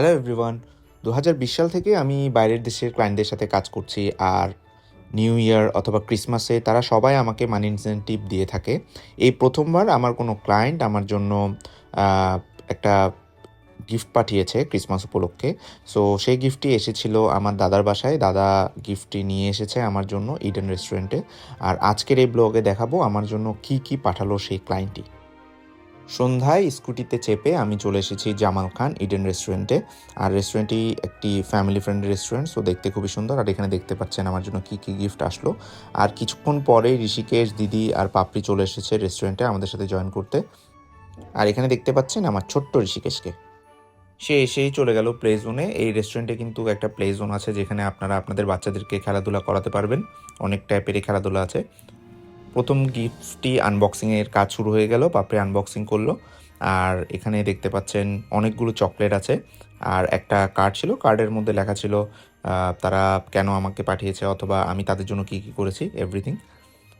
Hello everyone দু হাজার বিশ সাল থেকে আমি বাইরের দেশের ক্লায়েন্টদের সাথে কাজ করছি আর নিউ ইয়ার অথবা ক্রিসমাসে তারা সবাই আমাকে মানি ইনসেন্টিভ দিয়ে থাকে। এই প্রথমবার আমার কোনো ক্লায়েন্ট আমার জন্য একটা গিফট পাঠিয়েছে ক্রিসমাস উপলক্ষে। সো সেই গিফটটি এসেছিল আমার দাদার বাসায়। দাদা গিফটটি নিয়ে এসেছে আমার জন্য ইডেন রেস্টুরেন্টে আর আজকের এই ব্লগে দেখাবো আমার জন্য কি কি পাঠালো সেই ক্লায়েন্টটি সন্ধ্যায় স্কুটিতে চেপে আমি চলে এসেছি জামাল খান ইডেন রেস্টুরেন্টে আর রেস্টুরেন্টটি একটি ফ্যামিলি ফ্রেন্ডলি রেস্টুরেন্ট সো দেখতে খুবই সুন্দর। আর এখানে দেখতে পাচ্ছেন আমার জন্য কী কী গিফট আসলো। আর কিছুক্ষণ পরে ঋষিকেশ দিদি আর পাপড়ি চলে এসেছে রেস্টুরেন্টে আমাদের সাথে জয়েন করতে। আর এখানে দেখতে পাচ্ছেন আমার ছোট্ট ঋষিকেশকে। সে এসেই চলে গেল প্লে জোনে এই রেস্টুরেন্টে কিন্তু একটা প্লে জোন আছে যেখানে আপনারা আপনাদের বাচ্চাদেরকে খেলাধুলা করাতে পারবেন। অনেক টাইপেরই খেলাধুলা আছে। প্রথম গিফটটি আনবক্সিংয়ের কাজ শুরু হয়ে গেল পাপড়ি আনবক্সিং করল। আর এখানে দেখতে পাচ্ছেন অনেকগুলো চকলেট আছে। আর একটা কার্ড ছিল কার্ডের মধ্যে লেখা ছিল তারা কেন আমাকে পাঠিয়েছে অথবা আমি তাদের জন্য কী কী করেছি এভরিথিং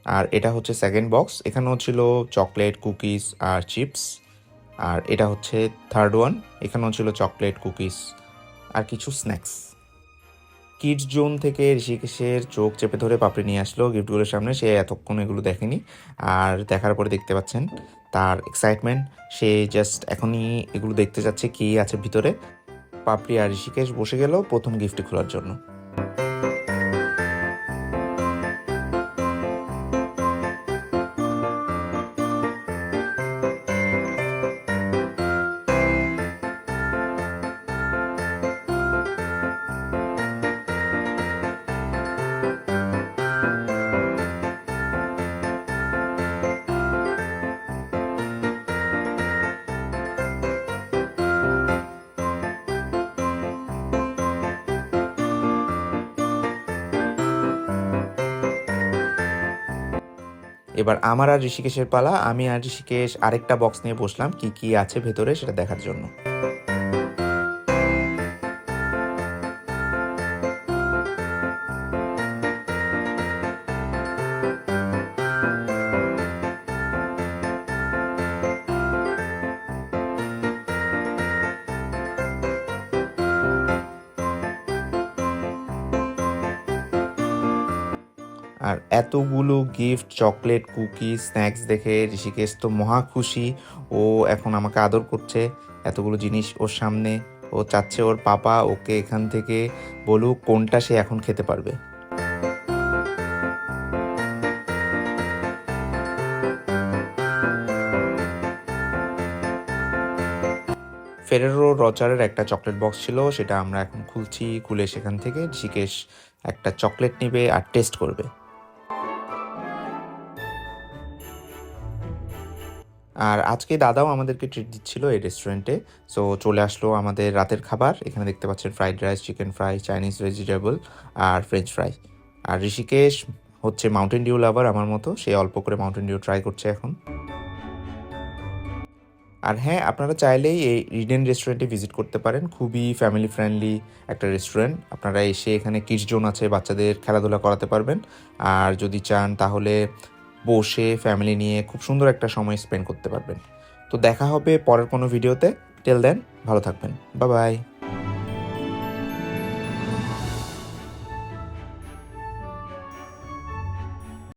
আর এটা হচ্ছে সেকেন্ড বক্স এখানেও ছিল চকলেট কুকিজ আর চিপস আর এটা হচ্ছে থার্ড ওয়ান এখানেও ছিল চকলেট কুকিজ আর কিছু স্ন্যাক্স কিডস জোন থেকে ঋষিকেশের চোখ চেপে ধরে পাপড়ি নিয়ে আসলো গিফটগুলোর সামনে। সে এতক্ষণ এগুলো দেখেনি। আর দেখার পরে দেখতে পাচ্ছেন তার এক্সাইটমেন্ট সে জাস্ট এখনই এগুলো দেখতে যাচ্ছে কি আছে ভিতরে। পাপড়ি আর ঋষিকেশ বসে গেল প্রথম গিফট খোলার জন্য। এবার আমার আর ঋষিকেশের পালা, আমি আর ঋষিকেশ আরেকটা বক্স নিয়ে বসলাম, কি কি আছে ভেতরে সেটা দেখার জন্য। আর এতগুলো গিফট চকলেট কুকি স্ন্যাক্স দেখে ঋষিকেশ তো মহা খুশি। ও এখন আমাকে আদর করছে, এতগুলো জিনিস ওর সামনে। ও চাচ্ছে ওর পাপা ওকে এখান থেকে বলুক কোনটা সে এখন খেতে পারবে। ফেরেরো রচারের একটা চকলেট বক্স ছিল, সেটা আমরা এখন খুলছি, খুলে সেখান থেকে ঋষিকেশ একটা চকলেট নেবে আর টেস্ট করবে। আর আজকে দাদাও আমাদেরকে ট্রিট দিচ্ছিল এই রেস্টুরেন্টে সো চলে আসলো আমাদের রাতের খাবার। এখানে দেখতে পাচ্ছেন fried rice chicken fry Chinese vegetable আর ফ্রেঞ্চ ফ্রাই আর ঋষিকেশ হচ্ছে মাউন্টেন ডিউ লাভার আমার মতো। সে অল্প করে মাউন্টেন ডিউ ট্রাই করছে এখন। আর হ্যাঁ আপনারা চাইলেই এই ইডেন রেস্টুরেন্টে ভিজিট করতে পারেন। খুবই ফ্যামিলি ফ্রেন্ডলি একটা রেস্টুরেন্ট আপনারা এসে এখানে কিডস জোন আছে, বাচ্চাদের খেলাধুলা করাতে পারবেন। আর যদি চান তাহলে বসে ফ্যামিলি নিয়ে খুব সুন্দর একটা সময় স্পেন্ড করতে পারবেন। তো দেখা হবে পরের কোনো ভিডিওতে টেল দেন ভালো থাকবেন। বা বাই